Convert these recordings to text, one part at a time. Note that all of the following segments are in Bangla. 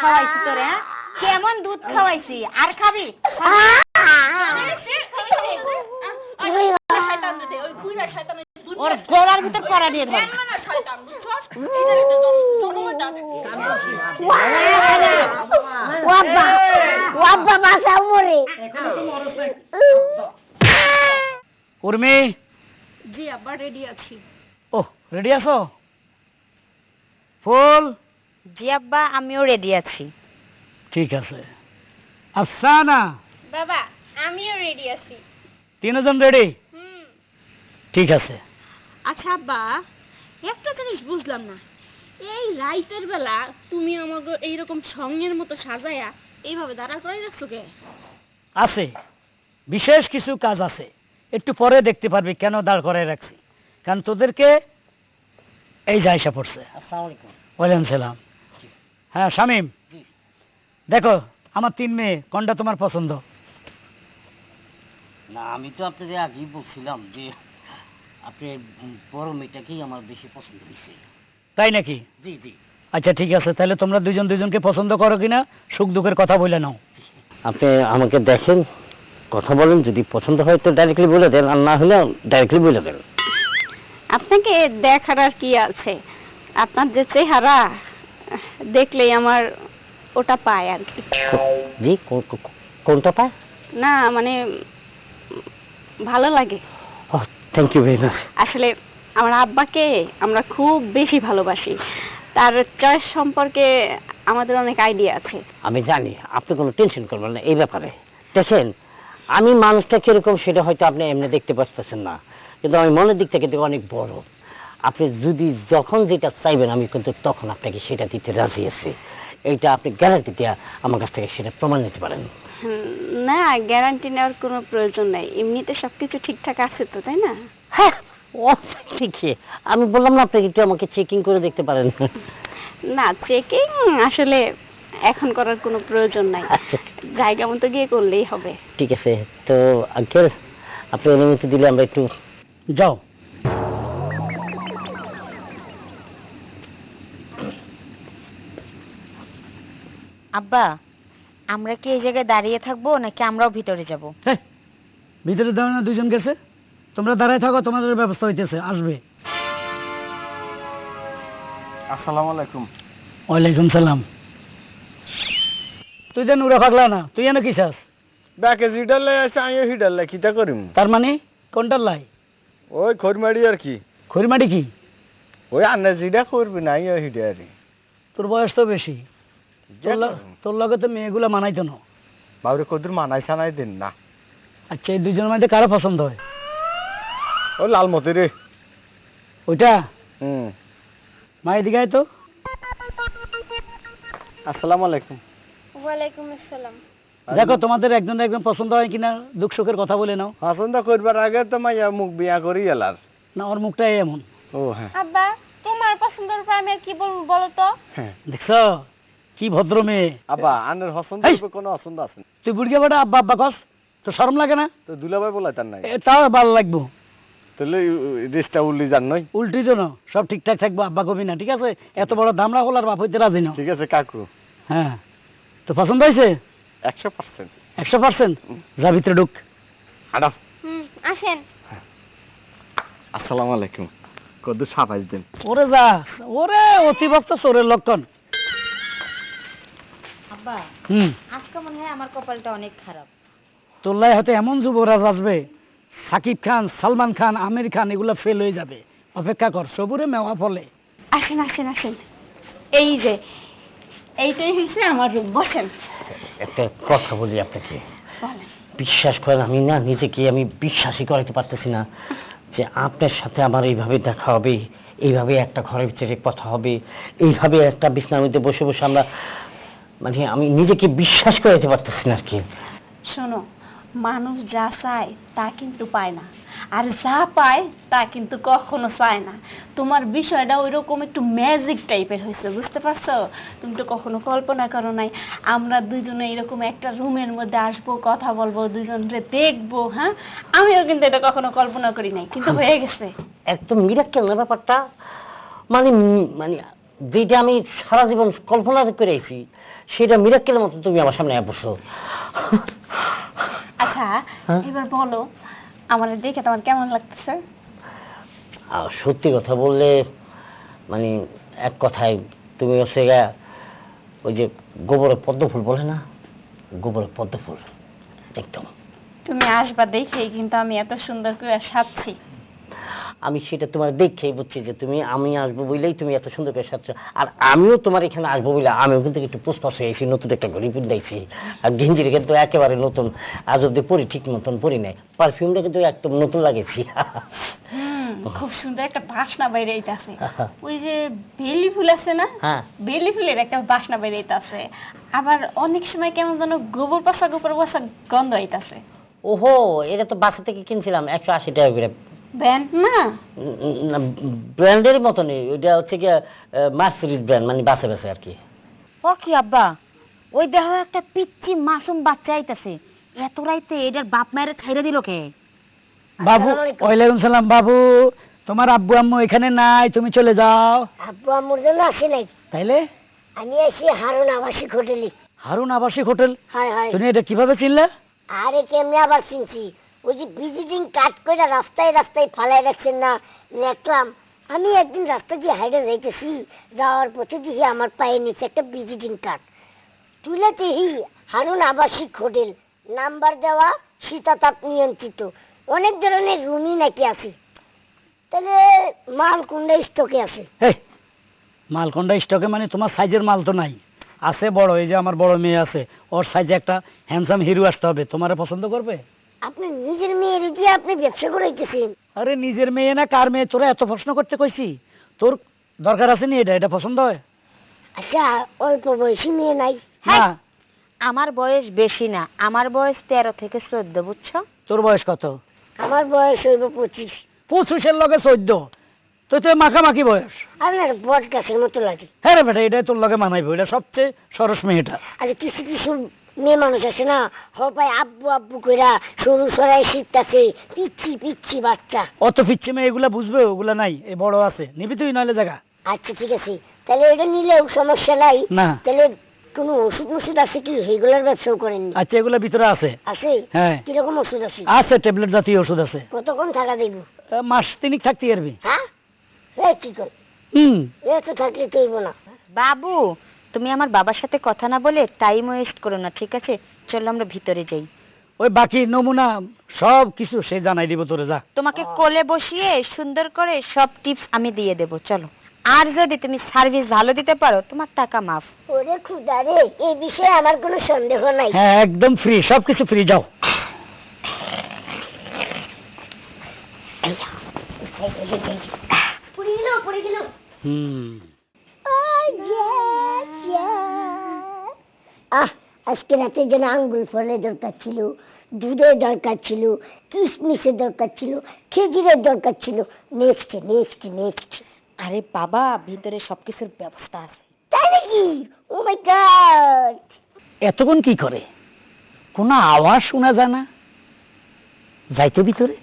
খাওয়াইছি তোরে হ্যাঁ? কেমন দুধ খাওয়াইছি? আর খাবি? ওর গোড়ার ভিতর পড়া দিয়ে ধর। উর্মি। জি আব্বা রেডি আছি। ও রেডি আছো? ফুল। জি আব্বা আমিও রেডি আছি। ঠিক আছে। আচ্ছা না বাবা আমিও রেডি আছি। তিনজন রেডি হুম। ঠিক আছে। আচ্ছা আব্বা একটা জিনিস বুঝলাম না। এই রাইতের বেলা তুমি আমাকে এইরকম সঙ্গের মতো সাজায়া এইভাবে দাঁড়া করে রাখছো কে? আছে। বিশেষ কিছু কাজ আছে। একটু পরে দেখতে পারবি কেন দাঁড় করায় রাখছি। কারণ তোদেরকে এই যা এসে পড়ছে। ওয়ালাইকুম সালাম। হ্যাঁ শামিম। দেখো আমার তিন মেয়ে কোনটা তোমার পছন্দ? না আমি তো আপনাদের আগেই বলছিলাম যে আপনি বড় মেয়েটাকেই আমার বেশি পছন্দ হয়েছে। তাই নাকি? জি জি। আচ্ছা ঠিক আছে তাহলে তোমরা দুজন দুজনকে পছন্দ করো কিনা সুখ দুঃখের কথা বলে নাও। আপনি আমাকে দেখেন কথা বলেন যদি পছন্দ হয় তো ডাইরেক্টলি বলে দেন আর না হলে ডাইরেক্টলি বলে দেন। আপনাকে দেখার আর কি আছে? আপনার যে চেহারা দেখলেই আমার ওটা পায় আর কি। জি কোনটা পায়? না মানে ভালো লাগে। থ্যাংক ইউ ভেরি মাচ আসলে আমার আব্বাকে আমরা খুব বেশি ভালোবাসি। তার চয়েস সম্পর্কে আমাদের অনেক আইডিয়া আছে। আমি জানি আপনি কোনো টেনশন করবেন না এই ব্যাপারে। দেখেন আমি মানুষটা কীরকম সেটা হয়তো আপনি এমনি দেখতে পাচ্ছেন না। কিন্তু আমি মনের দিক থেকে অনেক বড়। আপনি যদি যখন যেটা চাইবেন আমি কিন্তু তখন আপনাকে সেটা দিতে রাজি আছি। এইটা আপনি গ্যারান্টি দেওয়া আমার কাছ থেকে সেটা প্রমাণ নিতে পারেন। না গ্যারান্টি নেওয়ার কোনো প্রয়োজন নাই। এমনিতে সবকিছু ঠিকঠাক আছে তো তাই না? হ্যাঁ ও ঠিকই আমি বললাম না আপনি একটু আমাকে চেকিং করে দেখতে পারেন। না চেকিং আসলে এখন করার কোনো প্রয়োজন নাই। আচ্ছা জায়গা মতো গিয়ে করলেই হবে। ঠিক আছে তো আঙ্কেল আপনি অনুমতি দিলে আমরা একটু যাও। আব্বা আমরা কি এই জায়গায় দাঁড়িয়ে থাকব নাকি আমরাও ভিতরে যাব? ভিতরে দাঁড়ানো না দুজন গেছে? তোমরা দাঁড়ায় থাকো তোমাদের ব্যবস্থা হইতেছে আসবে। আসসালামু আলাইকুম। ওয়ালাইকুম সালাম। তুই যেন উড়ে ফাগলা না তুই এনে কি চাস? ব্যাকে জিডাল লাই আছে আমিও হিডাল লাই কিটা করিম? তার মানে? কোনটার লাই? ওই খড়মাড়ি আর কি। খড়িমাটি কি? ওই আন্না জিডা করবি না আমিও হিডে আরি তোর বয়স তো বেশি। তোর লগে তো মেয়েগুলো মানাইতো না। বাবরে কদুর মানাই সানাই দিন না। আচ্ছা এই দুজনের মধ্যে কারও পছন্দ হয়? ও লালমতি রে। ওইটা? হুম। আয় তো। আসসালামু আলাইকুম। ওয়ালাইকুম আসসালাম। দেখো তোমাদের একজন একজন পছন্দ হয় কিনা দুঃখ সুখের কথা বলে নাও। পছন্দ করবার আগে তো মাইয়া মুখ বিয়া করি এলার। না ওর মুখটাই এমন। ও হ্যাঁ। আব্বা তোমার পছন্দের উপর আমি আর কি বলব বলো তো? হ্যাঁ। দেখছ? কি ভদ্র মেয়ে আব্বা পছন্দ হেই! করবে কোনো পছন্দ আছে তুই বুড়িয়া বেটা আব্বা আব্বা কস তো শরম লাগে না? তো দুলাভাই বলাই তার নাই। তাও ভালো লাগবো। তাহলে রেসটা উল্লি যান নই উল্টি তো না সব ঠিকঠাক থাকব আব্বা কবি না ঠিক আছে? এত বড় দামড়া হলার বাপ হইতে রাজি না। ঠিক আছে কাকু। হ্যাঁ। তো পছন্দ হয়েছে? একশো পার্সেন্ট। একশো পার্সেন্ট? যা ভিতরে ঢুক। হাঁটা। হুম আসেন। আসসালামু আলাইকুম। কদ্দুর সাফাইজ দিন। ওরে যা ওরে অতিভক্ত চোরের লক্ষণ। আব্বা হুম। আজকে মনে হয় আমার কপালটা অনেক খারাপ। তোল্লাই হয়তো এমন যুবরাজ আসবে সাকিব খান সালমান খান আমির খান এগুলো ফেল হয়ে যাবে। অপেক্ষা কর সবুরে মেওয়া ফলে। আসেন আসেন আসেন। এই যে এইটাই হচ্ছে আমার রূপ বসেন। একটা কথা বলি আপনাকে। বিশ্বাস করেন আমি না নিজেকে আমি বিশ্বাসই করাতে পারতেছি না যে আপনার সাথে আমার এইভাবে দেখা হবে এইভাবে একটা ঘরের ভিতরে কথা হবে এইভাবে একটা বিছনার মধ্যে বসে বসে আমরা মানে আমি নিজেকে বিশ্বাস করাতে পারতেছি না আর কি। শোনো মানুষ যা চায় তা কিন্তু পায় না। আর যা পায় তা কিন্তু কখনো চায় না। তোমার বিষয়টা ওইরকম একটু ম্যাজিক টাইপের হয়েছে বুঝতে পারছ? তুমি তো কখনো কল্পনা করো নাই। আমরা দুজনে এরকম একটা রুমের মধ্যে আসব কথা বলব দুজনরে দেখব হ্যাঁ? আমিও কিন্তু এটা কখনো কল্পনা করি নাই কিন্তু হয়ে গেছে। একদম মিরাক্কেল না ব্যাপারটা মানে মানে যেটা আমি সারা জীবন কল্পনা করে আছি সেটা মিরাক্কেলের মতো তুমি আমার সামনে বসো। আচ্ছা হ্যাঁ? এবার বলো আমার দেখে তোমার কেমন লাগতেছে? আর সত্যি কথা বললে মানে এক কথায় তুমি হচ্ছে ওই যে গোবরের পদ্ম ফুল বলে না? গোবরের পদ্ম ফুল একদম। তুমি আসবা দেখেই কিন্তু আমি এত সুন্দর করে সাজছি। আমি সেটা তোমার দেখেই বুঝছি যে তুমি আমি আসব বলেই তুমি এত সুন্দর করে সাজছো। আর আমিও তোমার এখানে আসব বলে আমিও কিন্তু একটু পুষ্পাস হয়েছি নতুন একটা ঘড়ি পিন্দাইছি আর গেঞ্জির কিন্তু একেবারে নতুন। আজ অব্দি পরি ঠিক মতন পরি নাই। পারফিউমটা কিন্তু একদম নতুন লাগেছি খুব সুন্দর একটা বাসনা বাইরে আছে ওই যে বেলি ফুল আছে না? হ্যাঁ। বেলি ফুলের একটা বাসনা বাইরে আছে আবার অনেক সময় কেমন যেন গোবর পাশা গোবর পাশা গন্ধ হইতাছে ওহো এটা তো বাসা থেকে কিনছিলাম একশো আশি টাকা করে। ব্যান্ড না? ব্র্যান্ডের মতনই ওইটা হচ্ছে গিয়ে মার্সিডিজ ব্র্যান্ড মানে বাসে বাসে আর কি। ও কি আব্বা? ওই দেহ একটা পিচ্ছি মাসুম বাচ্চা আইতাছে। এত রাইতে এটার বাপ মায়ের খাইরে দিল কে? বাবু ওয়ালাইকুম সালাম বাবু। তোমার আব্বু আম্মু এখানে নাই তুমি চলে যাও। আব্বু আম্মুর জন্য আসে নাই। তাইলে? আমি এসি হারুন আবাসিক হোটেলে। হারুন আবাসিক হোটেল? হায় হায়। তুমি এটা কীভাবে চিনলে? আরে কেমনে আবার চিনছি? ওই যে ভিজিটিং কার্ড করে রাস্তায় রাস্তায় ফালাই রাখছেন না দেখলাম আমি একদিন রাস্তা দিয়ে হাইডে যাইতেছি, যাওয়ার পথে দেখি আমার পায়ে নিচে একটা ভিজিটিং কার্ড তুলে দেখি হারুন আবাসিক হোটেল, নাম্বার দেওয়া শীতাতাপ নিয়ন্ত্রিত। অনেক ধরনের রুমই নাকি আছে। তাহলে মাল কোনটা স্টকে আছে? এই মালকন্ডা স্টকে মানে তোমার সাইজের মাল তো নাই। আছে বড়, এই যে আমার বড় মেয়ে আছে, ওর সাইজে একটা হ্যান্ডসাম হিরো আসতে হবে। তোমারে পছন্দ করবে? আপনি নিজের মেয়ের দিয়ে আপনি ব্যবসা করাইতেছেন। আরে নিজের মেয়ে না কার মেয়ে? তোরা এত প্রশ্ন করতে কইছি। তোর দরকার আছে নি এটা? এটা পছন্দ হয়? আচ্ছা অল্প বয়সী মেয়ে নাই। হ্যাঁ। আমার বয়স বেশি না। আমার বয়স তেরো থেকে চোদ্দ বুঝছ? তোর বয়স কত? আমার বয়স হইব পঁচিশ। পঁচিশের লগে চোদ্দ। তুই তো মাখামাখি বয়স। আপনার বট গাছের মতো লাগে। হ্যাঁ রে বেটা এটাই তোর লগে মানাইবো। এটা সবচেয়ে সরস মেয়েটা। আর কিছু কিছু মেয়ে মানুষ আছে না? হপায় আব্বু আব্বু কইরা সরু সরাই শীতটাছে পিচ্ছি পিচ্ছি বাচ্চা। অত পিচ্ছে মেয়ে এগুলা বুঝবে? ওগুলা নাই এই বড় আছে। নিবি তুই নইলে জায়গা আচ্ছা ঠিক আছে। তাহলে এটা নিলেও সমস্যা নাই। না। তাহলে কোনো ওষুধ ওষুধ আছে কি? সেগুলোর ব্যবসাও করেননি আচ্ছা এগুলা ভিতরে আছে। আছে? হ্যাঁ। কীরকম ওষুধ আছে? আছে ট্যাবলেট জাতীয় ওষুধ আছে। কতক্ষণ থাকা আহ, মাস তিনিক থাকতে পারবি। হ্যাঁ? এ কি কর? হুম। এত থাকলে তৈব না। বাবু তুমি আমার বাবার সাথে কথা না বলে টাইম ওয়েস্ট করো না ঠিক আছে? চলো আমরা ভিতরে যাই। ওই বাকি নমুনা সব কিছু সে জানাই দিব তোরে যা। তোমাকে কোলে বসিয়ে সুন্দর করে সব টিপস আমি দিয়ে দেব চলো। আর যদি তুমি সার্ভিস ভালো দিতে পারো তোমার টাকা মাফ। ওরে খুদা রে এই বিষয়ে আমার কোনো সন্দেহ নাই। হ্যাঁ একদম ফ্রি সব কিছু ফ্রি যাও। পড়ে গেল পড়ে গেল। হুম। আজকে রাতে যেন আঙ্গুল ফলের দরকার ছিল দুধের দরকার ছিল কিশমিশের দরকার ছিল খেজুরের দরকার ছিল। নেক্সট নেক্সট নেক্সট আরে বাবা ভিতরে সবকিছুর ব্যবস্থা আছে। তাই নাকি? ও মাই গড এতক্ষণ কি করে? কোনো আওয়াজ শোনা যায় না? যাইতো ভিতরে।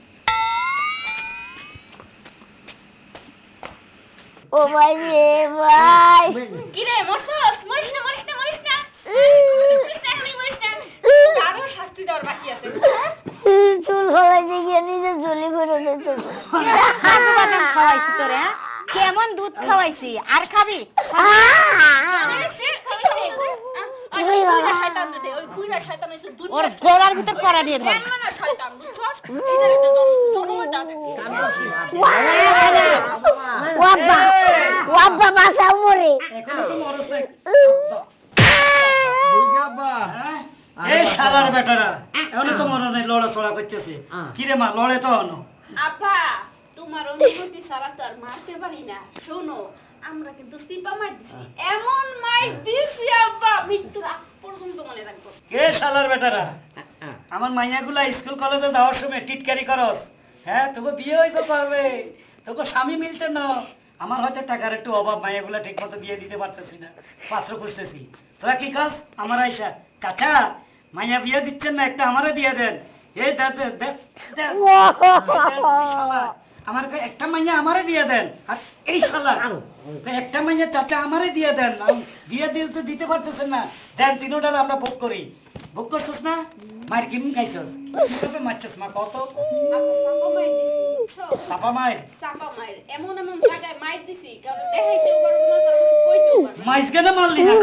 ও মাই রে ভাই কিরে মরছস মরিস না মরিস না মরিস না। আরও দেওয়ার বাকি আছে। চুল ফলাইতে গিয়ে নিজে চুলি করে খাওয়াইছি তোরে হ্যাঁ? কেমন দুধ খাওয়াইছি? আর খাবি? ওর গোড়ার ভিতর পড়া দিয়ে ধর ওয়াব্বা ওয়াব্বা বাসাও মরে এই শালার বেটারা এখনও তো মনে লড়া করতেছে। কি রে মা লড়ে তো হনো আব্বা তোমার অনুমতি ছাড়া তো আর মারতে পারি না। শোনো আমরা কিন্তু সিপা মার দিছি এমন মার দিছি আব্বা মৃত্যুর আগ পর্যন্ত মনে রাখব কে শালার বেটারা? আমার মাইয়াগুলা স্কুল কলেজে যাওয়ার সময় টিটকারি করস হ্যাঁ তোকে বিয়ে হইতে পারবে। তোকে স্বামী মিলতে না। আমার হয়তো টাকার একটু অভাব মাইয়াগুলা ঠিক মতো বিয়ে দিতে পারতেছি না। পাত্র খুঁজতেছি। তোরা কি কাজ আমার আইসা কাকা মাইয়া বিয়ে দিচ্ছেন না একটা আমারে দিয়ে দেন। এই আমার একটা মাইয়া আমারে দিয়ে দেন। আর এই শালা একটা মাইয়া চাচা আমারে দিয়ে দেন। দিয়ে দিল তো দিতে পারতেছেন না। দেন তিনোটার আমরা ভোগ করি। ভোগ করছিস না? মার কিম খাইছস? কীভাবে মারছস মা কত? চাপা মায়ের। চাপা মায়ের। এমন এমন জায়গায় মাইর দিছি কারণ দেখাইতেও পারব না কারণ কইতেও পারব না। মাইজ কেন মারলি না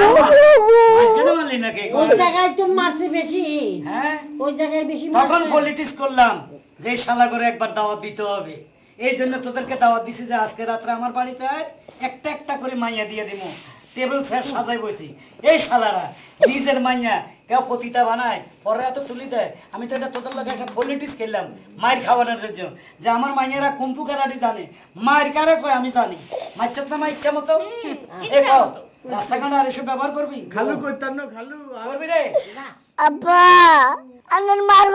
মাইজ কেন মারলি না কে? ওই জায়গায় তো মারছে বেশি। হ্যাঁ? ওই জায়গায় বেশি তখন পলিটিক্স করলাম যে শালা করে একবার দাওয়াত দিতে হবে। এই জন্য তোদেরকে দাওয়াত দিছি যে আজকে রাত্রে আমার বাড়িতে একটা একটা করে মাইয়া দিয়ে দিব টেবিল ফের সাজাই বসি এই শালারা নিজের মাইয়া কেউ পতিতা বানায় পরে এত তুলি দেয়। আমি তো এটা তোদের লোক একটা পলিটিক্স খেললাম মায়ের খাওয়ানোর জন্য। যে আমার মাইয়ারা কুম্পু কারাটি জানে মায়ের কারে কয় আমি জানি। মাইচার না মা ইচ্ছা মতো? এই কও, রাস্তাঘাট আর এসব ব্যবহার করবি? খালু করতাম না খালু করবি রে। আব্বা আমার মার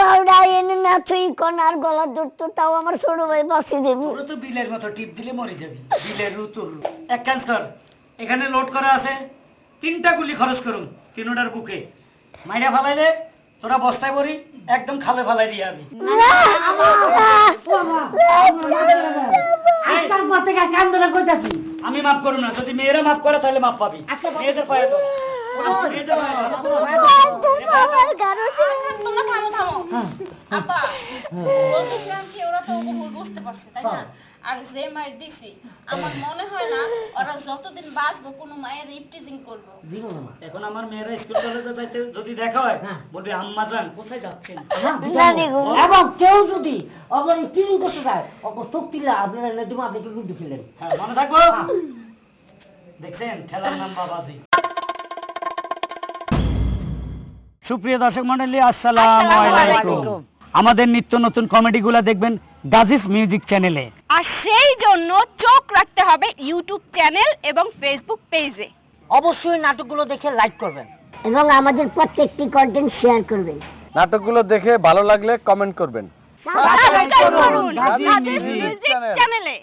এনে না তুই কোন আর গলা ধরতো তাও আমার ছোট ভাই বাঁচিয়ে দেবি। তোর তো বিলের মতো টিপ দিলে মরে যাবি। বিলের রুতুর এক কর এখানে লোড করা আছে তিনটা গুলি খরচ করুন তিনোটার বুকে। মাইরা ফালাইলে তোরা বস্তায় পড়ি একদম খালে ফালাই দিয়ে আমি আমি মাফ করুন না যদি মেয়েরা মাফ করে তাহলে মাফ পাবি। মেয়েদের পায়ে তো মেয়েদের পায়ে থামো। থামো আপা বলতেছিলাম কি ওরা তো ভুল বুঝতে পারছে তাই না? আর যে মায়ের দিছি আমার মনে হয় না ওরা যতদিন বাঁচবো কোনো মায়ের ইপটিজিং করব। এখন আমার মেয়েরা স্কুল কলেজে যাইতে যদি দেখা হয় বলবি আম্মা যান কোথায় যাচ্ছেন? এবং কেউ যদি অবর তিন করতে যায় অবর শক্তিলা আপনারা এনে দেবো আপনি একটু লুডু হ্যাঁ মনে থাকব? দেখছেন খেলার নাম বাবাজি। সুপ্রিয় দর্শক মন্ডলী আসসালামু আলাইকুম। আমাদের নিত্য নতুন কমেডি কমেডিগুলো দেখবেন গাজিস মিউজিক চ্যানেলে জন্য চোখ রাখতে হবে ইউটিউব চ্যানেল এবং ফেসবুক পেজে অবশ্যই নাটকগুলো দেখে লাইক করবেন এবং আমাদের প্রত্যেকটি কন্টেন্ট শেয়ার করবেন। নাটকগুলো দেখে ভালো লাগলে কমেন্ট করবেন। সাবস্ক্রাইব করুন। চ্যানেলে